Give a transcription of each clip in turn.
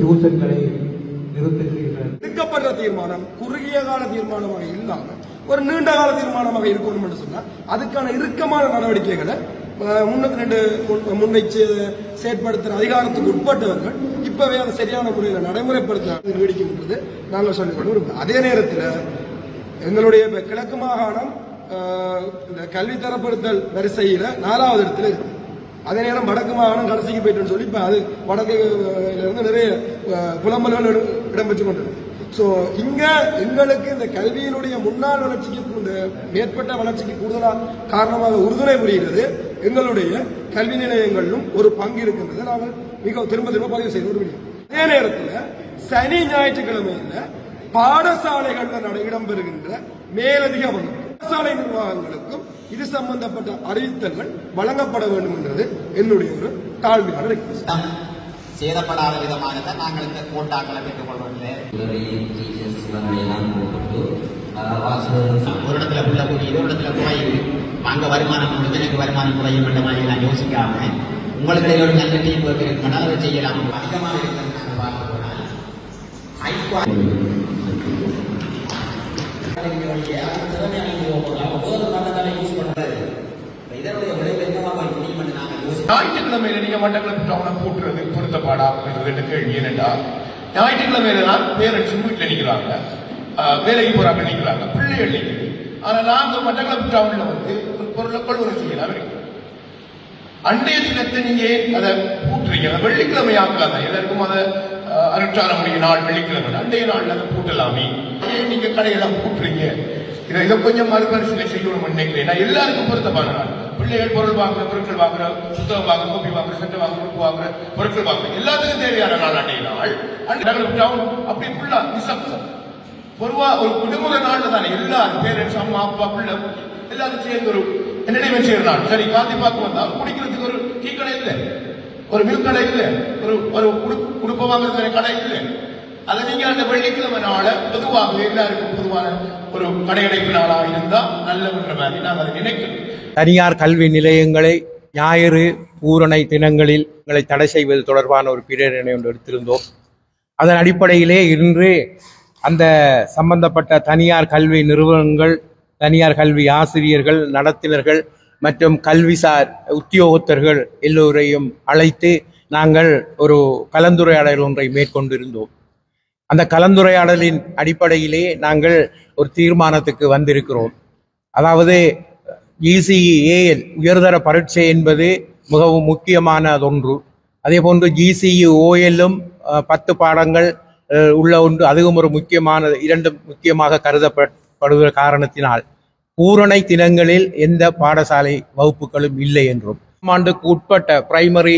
டியூஷன்களை நிறுத்துகிறீர்கள் எடுக்கப்படுற தீர்மானம் குறுகிய கால தீர்மானமாக இல்லாம ஒரு நீண்ட கால தீர்மானமாக இருக்கணும் என்று சொன்னா அதுக்கான இறுக்கமான நடவடிக்கைகளை முன்னுக்கு ரெண்டு முன்வைச்சு செயற்படுத்துற அதிகாரத்துக்கு உட்பட்டவர்கள் இப்பவே அதை சரியான முறையில் நடைமுறைப்படுத்த நீடிக்கின்றது நாங்கள் சொல்லிக் கொண்டு விரும்புகிறோம். அதே நேரத்தில் எங்களுடைய கிழக்கு மாகாணம் இந்த கல்வி தரப்படுத்தல் வரிசையில நாலாவது இடத்துல இருக்கு அதே நேரம் வடக்கு மாகாணம் கடைசிக்கு போயிட்டுன்னு சொல்லி இப்போ அது வடக்கு இருந்து நிறைய புலம்பல்கள் இடம்பெற்று கொண்டிருக்கு. ஸோ இங்க எங்களுக்கு இந்த கல்வியினுடைய முன்னாள் வளர்ச்சிக்கு இந்த மேற்பட்ட வளர்ச்சிக்கு கூடுதலாக காரணமாக உறுதுணை புரிகிறது. எங்களுடைய கல்வி நிலையங்களிலும் ஒரு பங்கு இருக்கின்றது நாங்கள் மிக திரும்ப திரும்ப பதிவு செய்து விடுகிறோம். அதே நேரத்தில் சனி ஞாயிற்றுக்கிழமையில பாடசாலைகளில் நட- இடம்பெறுகின்ற மேலதிக வகுப்பு. சாலை நிர்வாகங்களுக்கும் இது சம்பந்தப்பட்ட அறிவித்தல்கள் வழங்கப்பட வேண்டும் என்றது என்னுடைய ஒரு தாழ்மையான request. சட்டம் சேதப்படாத நாங்கள் இந்த கோட்டாக்களை ஒரு இடத்துல புள்ள ஒரு இடத்துல குறையுது அங்க வருமானம் கொடுத்து எனக்கு வருமானம் குறையும் என்ற மாதிரி நான் யோசிக்காம உங்களுக்கு ஒரு நல்ல டீம் ஒர்க் அதை செய்யலாம் அதிகமாக இருக்கிறது நாங்கள் பார்க்க போனால் இதனுடைய விளைவு என்னவாக முடியும் என்று நாங்கள் யோசிக்கிறோம் ஞாயிற்றுக்கிழமையில நீங்க மட்டக்களப்பு டவுனை கூட்டுறது பொருத்தப்பாடா என்ற கேள்வி ஏனென்றால் ஞாயிற்றுக்கிழமையில தான் பேரண்ட்ஸ் வீட்டில் நிற்கிறாங்க ஆஹ் வேலைக்கு போறாங்க நிற்கிறாங்க பிள்ளைகள் நிற்கிறது ஆனா நாங்க மட்டக்களப்பு டவுன்ல வந்து ஒரு பொருளை கொள்வதை செய்யலாம் இருக்கு அண்டைய தினத்தை நீங்க அதை பூட்டுறீங்க. வெள்ளிக்கிழமை ஆக்கலாம் எல்லாருக்கும் அதை ஆஹ், அனுஷ்டான முடிய நாள் வெள்ளிக்கிழமை. அண்டைய நாள்ல அதை பூட்டலாமே. ஏன் நீங்க கடையெல்லாம் பூட்டுறீங்க? இதை இதை கொஞ்சம் மறுபரிசீலனை செய்யணும்னு நினைக்கிறேன் நான் எல்லாருக்கும் பொருத்தமான நாள் பிள்ளைகள் பொருள் வாங்குற பொருட்கள் வாங்குற புத்தகம் வாங்குற கோப்பி வாங்குற சட்டை வாங்குற உப்பு வாங்குற பொருட்கள் வாங்குற எல்லாத்துக்கும் தேவையான நாள் அண்டைய நாள் அண்ட் டவுன் அப்படி ஃபுல்லா நிசப்தம் பொதுவா ஒரு குடும்ப நாள்ல தானே எல்லாரும் பேரண்ட்ஸ் அம்மா அப்பா பிள்ளை எல்லாரும் சேர்ந்து ஒரு நினைவு செய்யற நாள். சரி காந்தி பார்க்க வந்தா குடிக்கிறதுக்கு ஒரு டீ கடை இல்லை. ஒரு மில்க் கடை இல்லை. ஒரு ஒரு உடு- வாங்குறதுக்கு கடை இல்லை. அதை நீங்க அந்த வெள்ளிக்கிழமை நாளை பொதுவாக எல்லாருக்கும் பொதுவான ஒரு கடையடைப்பு நாளாக இருந்தா நல்லன்ற மாதிரி நான் அதை நினைக்கிறேன் தனியார் கல்வி நிலையங்களை ஞாயிறு பூரணை தினங்களில் உங்களை தடை செய்வது தொடர்பான ஒரு பிரேரணை ஒன்று எடுத்திருந்தோம். அதன் அடிப்படையிலே இன்று அந்த சம்பந்தப்பட்ட தனியார் கல்வி நிறுவனங்கள் தனியார் கல்வி ஆசிரியர்கள் நடத்தினர்கள் மற்றும் கல்விசார் உத்தியோகத்தர்கள் எல்லோரையும் அழைத்து நாங்கள் ஒரு கலந்துரையாடல் ஒன்றை மேற்கொண்டிருந்தோம். அந்த கலந்துரையாடலின் அடிப்படையிலே நாங்கள் ஒரு தீர்மானத்துக்கு வந்திருக்கிறோம். அதாவது ஜிசிஏஎல் உயர்தர பரீட்சை என்பது மிகவும் முக்கியமானதொன்று அதே போன்று ஜிசிஇ ஓஎல்லும் பத்து பாடங்கள் உள்ள ஒன்று. அதுவும் ஒரு முக்கியமான இரண்டும் முக்கியமாக கருதப்படுகிற காரணத்தினால். பூரணை தினங்களில் எந்த பாடசாலை வகுப்புகளும் இல்லை என்றும். ஆண்டுக்கு உட்பட்ட பிரைமரி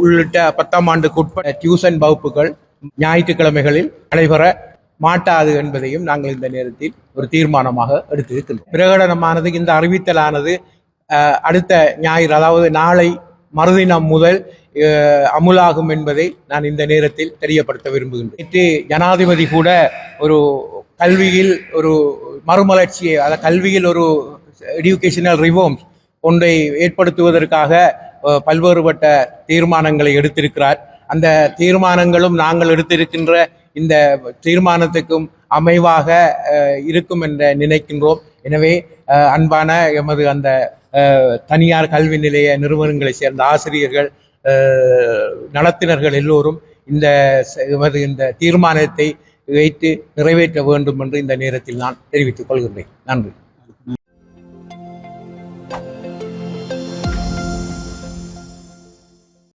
உள்ளிட்ட பத்தாம் ஆண்டுக்கு உட்பட்ட டியூஷன் வகுப்புகள் ஞாயிற்றுக்கிழமைகளில் நடைபெற மாட்டாது என்பதையும் நாங்கள் இந்த நேரத்தில் ஒரு தீர்மானமாக எடுத்திருக்கின்றோம். பிரகடனமானது இந்த அறிவித்தலானது அடுத்த ஞாயிறு அதாவது நாளை மறுதினம் முதல் அமுலாகும் என்பதை நான் இந்த நேரத்தில் தெரியப்படுத்த விரும்புகின்றேன். நேற்று ஜனாதிபதி கூட ஒரு கல்வியில் ஒரு மறுமலர்ச்சியை அதாவது கல்வியில் ஒரு எடியூகேஷனல் ரிஃபார்ம்ஸ் ஒன்றை ஏற்படுத்துவதற்காக பல்வேறுபட்ட தீர்மானங்களை எடுத்திருக்கிறார். அந்த தீர்மானங்களும் நாங்கள் எடுத்திருக்கின்ற இந்த தீர்மானத்துக்கும் அமைவாக இருக்கும் என்று நினைக்கின்றோம். எனவே அன்பான எமது அந்த தனியார் கல்வி நிலைய நிறுவனங்களை சேர்ந்த ஆசிரியர்கள் நலத்தினர்கள் எல்லோரும் இந்த எமது இந்த தீர்மானத்தை வைத்து நிறைவேற்ற வேண்டும் என்று இந்த நேரத்தில் நான் தெரிவித்துக் கொள்கின்றேன். நன்றி.